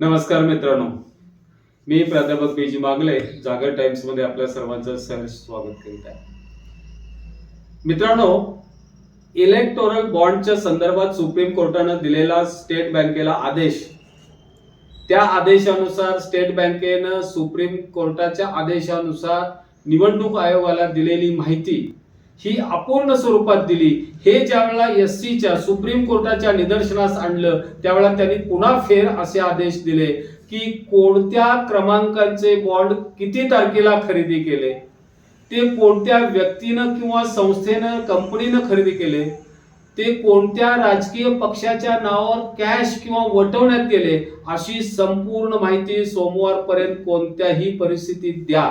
नमस्कार मित्रांनो. मी प्राध्यापक बीजी मागले जागर टाइम्समध्ये आपल्या सर्वांचं सहर्ष स्वागत करीत आहे. मित्रांनो इलेक्टोरल बॉन्डच्या संदर्भात सुप्रीम कोर्टानं दिलेला स्टेट बँकेला आदेश. त्या आदेशानुसार स्टेट बँकेनं सुप्रीम कोर्टाच्या आदेशानुसार निवडणूक आयोगाला दिलेली माहिती ही अपूर्ण स्वरूपात दिली. हे ज्यावेळेला एस सीच्या सुप्रीम कोर्टाच्या निदर्शनास आणलं त्यावेळेला त्यांनी पुन्हा फेर असे आदेश दिले की कोणत्या क्रमांकाचे बॉन्ड किती तारखेला खरेदी केले? ते कोणत्या व्यक्तीनं किंवा संस्थेनं कंपनीनं खरेदी केले? ते कोणत्या राजकीय पक्षाच्या नावावर कॅश किंवा वटवण्यात गेले? अशी संपूर्ण माहिती सोमवारपर्यंत कोणत्याही परिस्थितीत द्या.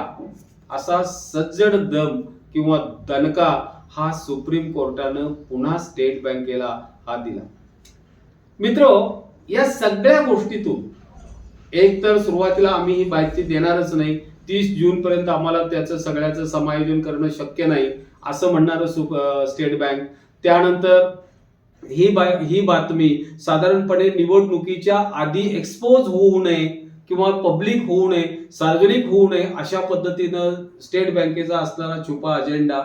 असा सज्जड दम किंवा दणका हा सुप्रीम कोर्टानं पुन्हा स्टेट बँकेला हा दिला. मित्र या सगळ्या गोष्टीतून एक तर सुरुवातीला आम्ही ही माहिती देणारच नाही. तीस जून पर्यंत आम्हाला त्याचं सगळ्याचं समायोजन करणं शक्य नाही असं म्हणणारं सु स्टेट बँक. त्यानंतर ही बा ही बातमी साधारणपणे निवडणुकीच्या आधी एक्सपोज होऊ नये किंवा पब्लिक होऊ नये सार्वजनिक होऊ नये अशा पद्धतीनं स्टेट बँकेचा असणारा छुपा अजेंडा.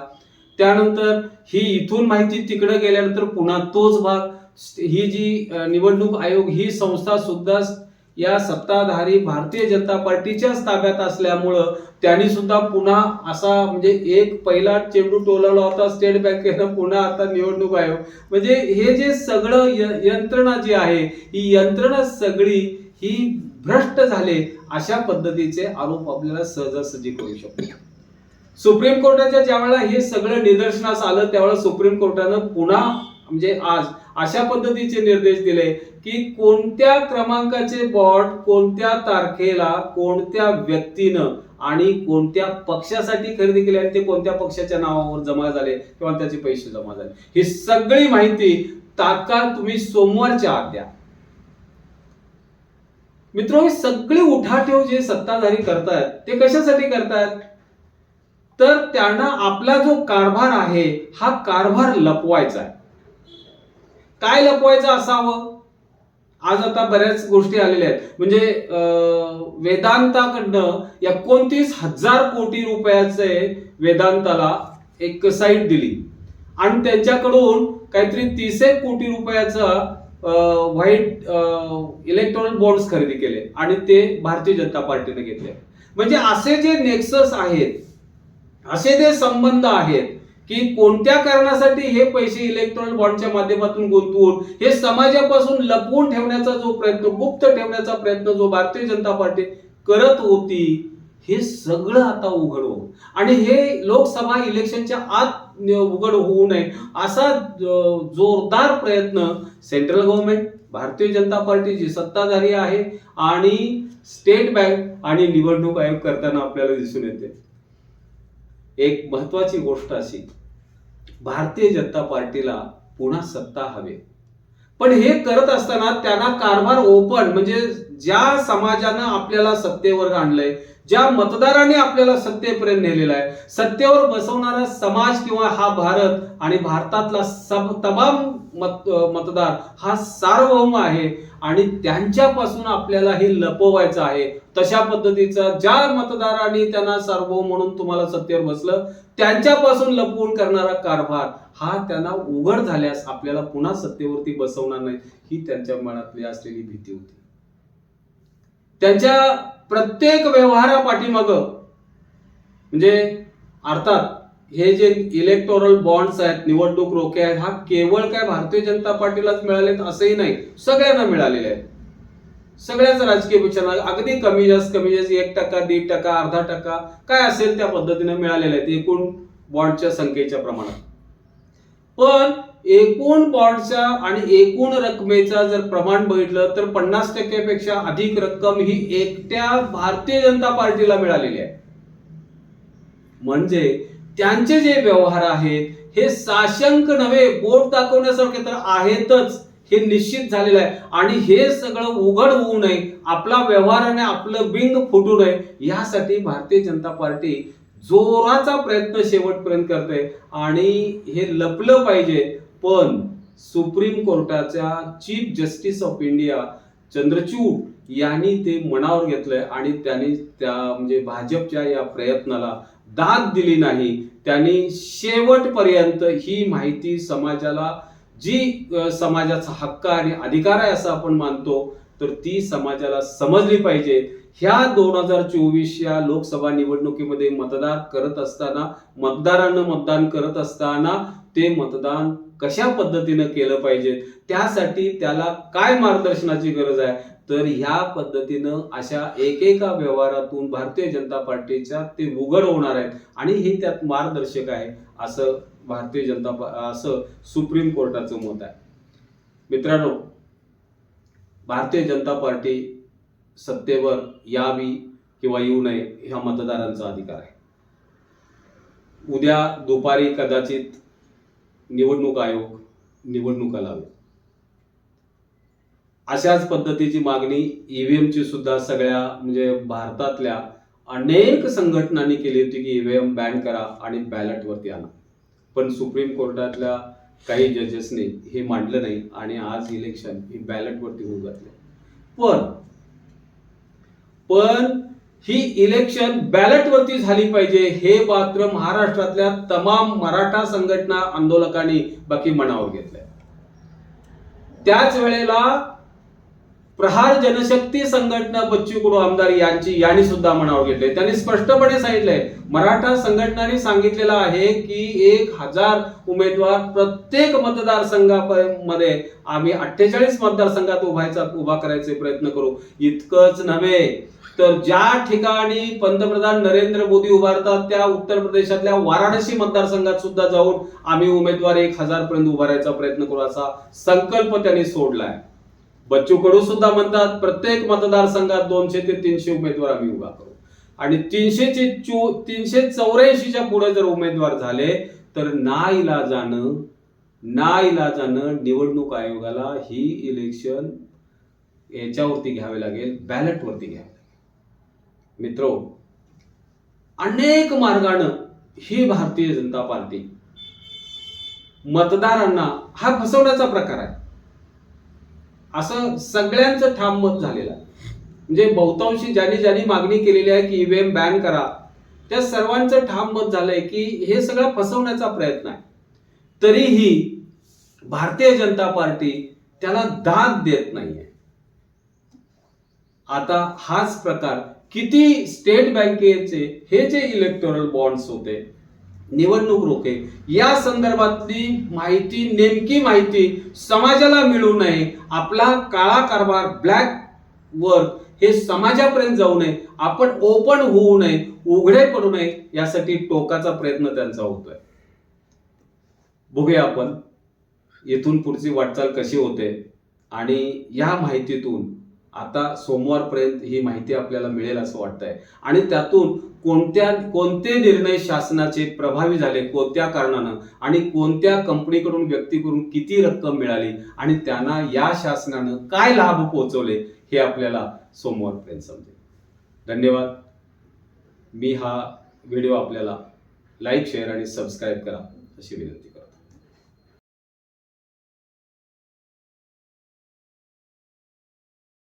त्यानंतर ही इथून माहिती तिकडे गेल्यानंतर पुन्हा तोच भाग. ही जी निवडणूक आयोग ही संस्था सुद्धा या सत्ताधारी भारतीय जनता पार्टीच्याच ताब्यात असल्यामुळं त्यांनी सुद्धा पुन्हा असा म्हणजे एक पहिला चेंडू टोलवला होता स्टेट बँकेनं पुन्हा आता निवडणूक आयोग. म्हणजे हे जे सगळं य- यंत्रणा जी आहे ही यंत्रणा सगळी ही भ्रष्ट झाले अशा पद्धतीचे आरोप आपल्याला सहजासहजी करू शकतो. सुप्रीम कोर्टाच्या ज्यावेळेला हे सगळं निदर्शनास आलं त्यावेळेला सुप्रीम कोर्टानं पुन्हा म्हणजे आज अशा पद्धतीचे निर्देश दिले की कोणत्या क्रमांकाचे बॉट कोणत्या तारखेला कोणत्या व्यक्तीनं आणि कोणत्या पक्षासाठी खरेदी केले आणि ते कोणत्या पक्षाच्या नावावर जमा झाले किंवा त्याचे पैसे जमा झाले. ही सगळी माहिती तात्काळ तुम्ही सोमवारच्या आत द्या. मित्र ही सगळी उठाठेव जे सत्ताधारी करतायत ते कशासाठी करतायत? तर त्यांना आपला जो कारभार आहे हा कारभार लपवायचा आहे. काय लपवायचं असावं? आज आता बऱ्याच गोष्टी आलेल्या आहेत. म्हणजे वेदांताकडनं एकोणतीस हजार कोटी रुपयाचे वेदांताला एक साईट दिली. आणि त्यांच्याकडून काहीतरी तीस एक कोटी रुपयाचं व्हाईट इलेक्ट्रॉनिक बॉन्ड्स खरेदी केले आणि ते भारतीय जनता पार्टीने घेतले. म्हणजे असे जे नेक्सस आहेत असे जे संबंध आहेत की कोणत्या कारणासाठी हे पैसे इलेक्ट्रॉनिक बॉन्डच्या माध्यमातून गुंतवून हे समाजापासून लपवून ठेवण्याचा जो प्रयत्न गुप्त ठेवण्याचा प्रयत्न जो भारतीय जनता पार्टी करत होती हे सगळं आता उघड आणि हे लोकसभा इलेक्शनच्या आत उघड होऊ नये. असा जोरदार प्रयत्न central government Bharatiya Janata party जी सत्ताधारी आहे आणि स्टेट बँक आणि निवडणूक आयोग करताना आपल्याला दिसून येते. एक महत्वाची गोष्ट अशी भारतीय जनता पार्टीला पुन्हा सत्ता हवे. पण हे करत असताना त्यांना कारभार ओपन म्हणजे ज्या समाजानं आपल्याला सत्तेवर आणलंय ज्या मतदारांनी आपल्याला सत्तेपर्यंत नेलेला आहे सत्तेवर बसवणारा समाज किंवा हा भारत आणि भारतातला सब तमाम मत मतदार हा सार्वभौम आहे आणि त्यांच्यापासून आपल्याला हे लपवायचं आहे. तशा पद्धतीचा ज्या मतदारांनी त्यांना सार्वभौम म्हणून तुम्हाला सत्तेवर बसलं त्यांच्यापासून लपवून करणारा कारभार हा त्यांना उघड झाल्यास आपल्याला पुन्हा सत्तेवरती बसवणार नाही ही त्यांच्या मनातली असलेली भीती होती. त्यांच्या प्रत्येक व्यवहारा पाठीमागं. म्हणजे अर्थात हे जे इलेक्टोरल बॉन्ड्स आहेत निवडणूक रोखे आहेत हा केवळ काय भारतीय जनता पार्टीलाच मिळालेत असंही नाही सगळ्यांना मिळालेले आहेत. सगळ्याच राजकीय पक्षांना अगदी कमी जास्त कमी जास्त एक टक्का दीड टक्का अर्धा टक्का काय असेल त्या पद्धतीने मिळालेले आहेत एकूण बॉन्डच्या संख्येच्या प्रमाणात. पण एकूण बॉन्डच्या आणि एकूण रकमेचा जर प्रमाण बघितलं तर पन्नास टक्क्यापेक्षा अधिक रक्कम ही एकट्या भारतीय जनता पार्टीला मिळालेली आहे. म्हणजे त्यांचे जे व्यवहार आहेत हे साशंक नव्हे बोट दाखवण्यासारखे तर आहेतच हे निश्चित झालेलं आहे. आणि हे सगळं उघड होऊ नये आपला व्यवहाराने आपलं बिंग फुटू नये यासाठी भारतीय जनता पार्टी जोराचा प्रयत्न शेवटपर्यंत करते आणि हे लपलं पाहिजे. पण सुप्रीम कोर्टाच्या chief justice of India Chandrachud यांनी ते मनावर घेतलंय आणि त्यांनी त्या म्हणजे भाजपच्या या प्रयत्नाला दाद दिली नाही. त्यांनी शेवटपर्यंत ही माहिती समाजाला जी समाजाचा हक्क आणि अधिकार आहे असं आपण मानतो तर ती समाजाला समजली पाहिजे. ह्या दोन हजार चोवीस या लोकसभा निवडणुकीमध्ये मतदार करत असताना मतदारांना मतदान करत असताना ते मतदान कशा पद्धतीनं केलं पाहिजे? त्यासाठी त्याला काय मार्गदर्शनाची गरज आहे? तर ह्या पद्धतीनं अशा एकेका व्यवहारातून भारतीय जनता पार्टीच्या ते उघड होणार आहेत. आणि हे त्यात मार्गदर्शक आहे असं भारतीय जनता पा- असं सुप्रीम कोर्टाचं मत आहे. मित्रांनो भारतीय जनता पार्टी सत्तेवर यावी किंवा येऊ नये हा मतदारांचा अधिकार आहे. उद्या दुपारी कदाचित निवडणूक आयोग निवडणुका लावेल. अशाच पद्धतीची मागणी ईव्हीएम ची सुद्धा सगळ्या म्हणजे भारतातल्या अनेक संघटनांनी केली होती की ईव्हीएम बॅन करा आणि बॅलेटवरती आणा. पण सुप्रीम कोर्टातल्या काही जजेसने हे मांडलं नाही आणि आज इलेक्शन ही बॅलेटवरती होऊ घातले पण पण ही इलेक्शन बॅलेटवरती झाली पाहिजे हे मात्र महाराष्ट्रातल्या तमाम मराठा संघटना आंदोलकांनी बाकी मनावर घेतलंय. त्याच वेळेला प्रहार जनशक्ती संघटना बच्चू कडू आमदार यांची यांनी सुद्धा मनावर घेतले त्यांनी स्पष्टपणे सांगितलंय. मराठा संघटनाने सांगितलेलं आहे की एक हजार उमेदवार प्रत्येक मतदारसंघामध्ये आम्ही अठ्ठेचाळीस मतदारसंघात उभायचा उभा करायचे प्रयत्न करू. इतकंच नव्हे. तर ज्या ठिकाणी पंतप्रधान नरेंद्र मोदी उभारतात त्या उत्तर प्रदेशातल्या वाराणसी मतदारसंघात सुद्धा जाऊन आम्ही उमेदवार एक हजार पर्यंत उभारायचा प्रयत्न करू असा संकल्प त्यांनी सोडलाय. बच्चू कडू सुद्धा म्हणतात प्रत्येक मतदारसंघात दोनशे ते तीनशे उमेदवार आम्ही उभा करू. आणि तीनशेचे चो तीनशे चौऱ्याऐंशीच्या पुढे जर उमेदवार झाले तर ना इलाजानं ना इलाजानं निवडणूक आयोगाला ही इलेक्शन याच्यावरती घ्यावे लागेल बॅलेटवरती घ्यावे लागेल. मित्र अनेक मार्गानं ही भारतीय जनता पार्टी मतदारांना हा फसवण्याचा प्रकार आहे. असं सगळ्यांचं ठाम मत झालेलं आहे. म्हणजे बहुतांशी ज्यांनी ज्यांनी मागणी केलेली आहे की ईव्हीएम बॅन करा त्या सर्वांचं ठाम मत झालंय की हे सगळं फसवण्याचा प्रयत्न आहे. तरीही भारतीय जनता पार्टी त्याला दाद देत नाहीये. आता हाच प्रकार किती स्टेट बँकेचे हे जे इलेक्टोरल बॉन्ड्स होते निवडणूक रोखे. या संदर्भातली माहिती नेमकी माहिती समाजाला मिळू नये. आपला काळा कारभार ब्लॅक वर्क हे समाजापर्यंत जाऊ नये. आपण ओपन होऊ नये उघडे पडू नये यासाठी टोकाचा प्रयत्न त्यांचा होतोय. बघूया आपण. येथून पुढची वाटचाल कशी होते आणि या माहितीतून आता सोमवारपर्यंत ही माहिती आपल्याला मिळेल असं वाटतंय. आणि त्यातून कोणत्या कोणते निर्णय शासनाचे प्रभावी झाले कोणत्या कारणानं आणि कोणत्या कंपनीकडून व्यक्तीकडून किती रक्कम मिळाली आणि त्यांना या शासनानं काय लाभ पोहोचवले हे आपल्याला सोमवारपर्यंत समजेल. धन्यवाद. मी हा व्हिडिओ आपल्याला लाईक शेअर आणि सबस्क्राईब करा अशी विनंती.